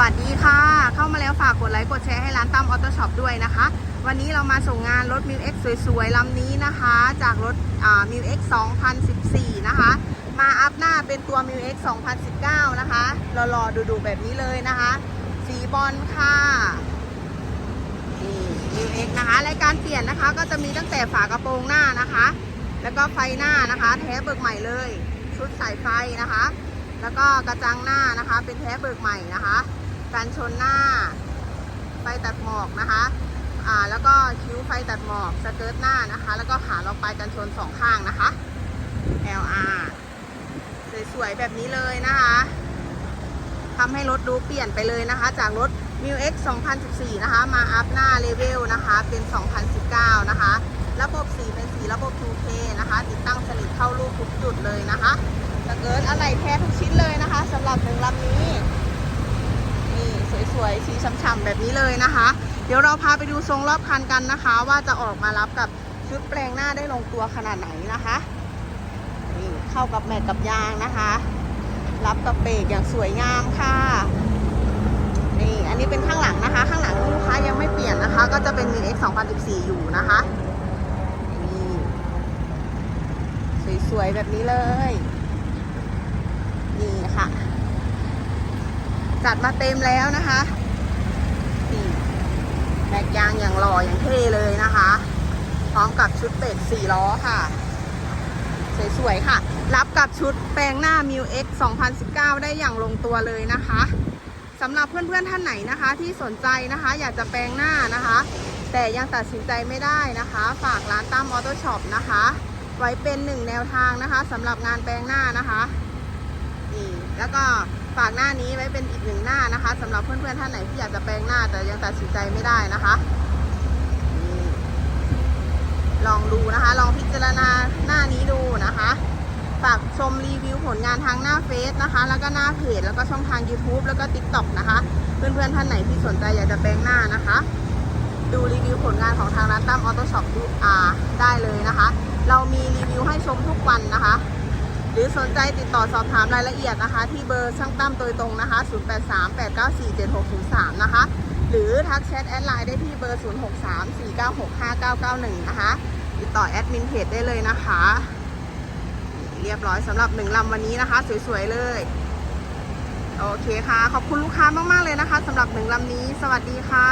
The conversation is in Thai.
วัสดีค่ะ เข้ามาแล้วฝากกดไลค์กดแชร์ให้ร้านตั้มออโต้ช็อปด้วยนะคะ วันนี้เรามาส่งงานรถ m ิว X สวยๆลำนี้นะคะ จากรถมิ w X 2014นะคะ มาอัพหน้าเป็นตัว m ิว X 2019นะคะรอๆดูๆแบบนี้เลยนะคะ สีบอลค่ะนี่มิว X นะคะรายการเปลี่ยนนะคะก็จะมีตั้งแต่ฝากระโปรงหน้านะคะ แล้วก็ไฟหน้านะคะ แท้เบิกใหม่เลย ชุดสายไฟนะคะแล้วก็กระจังหน้านะคะ เป็นแท้เบิกใหม่นะคะ การชนหน้า ไฟตัดหมอกนะคะอ่าแล้วก็คิ้วไฟตัดหมอกสเกิร์ตหน้านะคะ แล้วก็ขาล็อกปลายกันชนสองข้างนะคะ LR สวยๆแบบนี้เลยนะคะทำให้รถดูเปลี่ยนไปเลยนะคะ จากรถ m ิว X 2014 นะคะ มาอัพหน้าเลเวลนะคะ เป็น 2019 นะคะ ระบบสีเป็นสีระบบ 2K นะคะ ติดตั้งสนิทเข้ารูปทุกจุดเลยนะคะสเกิร์ตอะไรแท้ทุกชิ้นเลยนะคะสำหรับหนึ่งลำนี้นี่สวยๆ สี ฉ่ำๆแบบนี้เลยนะคะ เดี๋ยวเราพาไปดูทรงรอบคันกันนะคะ ว่าจะออกมารับกับชุดแปลงหน้าได้ลงตัวขนาดไหนนะคะนี่เข้ากับแมทกับยางนะคะ รับกับเบรกอย่างสวยงามค่ะนี่อันนี้เป็นข้างหลังนะคะ ข้างหลังลูกค้ายังไม่เปลี่ยนนะคะ ก็จะเป็น m ิ X 2014 อยู่นะคะนี่สวยๆแบบนี้เลยนี่ค่ะ จัดมาเต็มแล้วนะคะ แบกยางอย่างหล่ออย่างเท่เลยนะคะ พร้อมกับชุดเป็ดสี่ล้อค่ะ สวยๆค่ะ รับกับชุดแปลงหน้า m ิว X 2019 ได้อย่างลงตัวเลยนะคะสำหรับเพื่อนๆท่านไหนนะคะที่สนใจนะคะ อยากจะแปลงหน้านะคะ แต่ยังตัดสินใจไม่ได้นะคะ ฝากร้านตั้มออโต้ช็อปนะคะ ไว้เป็นหนึ่งแนวทางนะคะสำหรับงานแปลงหน้านะคะนี่แล้วก็ ฝากหน้านี้ไว้เป็นอีกหนึ่งหน้านะคะสำหรับเพื่อนๆท่านไหนที่อยากจะแปลงหน้าแต่ยังตัดสินใจไม่ได้นะคะลองดูนะคะ ลองพิจารณาหน้านี้ดูนะคะฝากชมรีวิวผลงานทางหน้าเฟซนะคะ แล้วก็หน้าเพจแล้วก็ช่องทาง YouTube แล้วก็ TikTok นะคะ เพื่อนๆท่านไหนที่สนใจอยากจะแปลงหน้านะคะ ดูรีวิวผลงานของทางร้านตั้มออโต้ช็อปดูอาได้เลยนะคะ เรามีรีวิวให้ชมทุกวันนะคะ หรือสนใจติดต่อสอบถามรายละเอียดนะคะ ที่เบอร์ช่างตั้มโดยตรงนะคะ 0838947603 นะคะ หรือทักแชทแอดไลน์ได้ที่เบอร์ 0634965991 นะคะ ติดต่อแอดมินเพจได้เลยนะคะ เรียบร้อยสำหรับหนึ่งลำวันนี้นะคะ สวยๆเลย โอเคค่ะ ขอบคุณลูกค้ามากๆเลยนะคะสำหรับหนึ่งลำนี้ สวัสดีค่ะ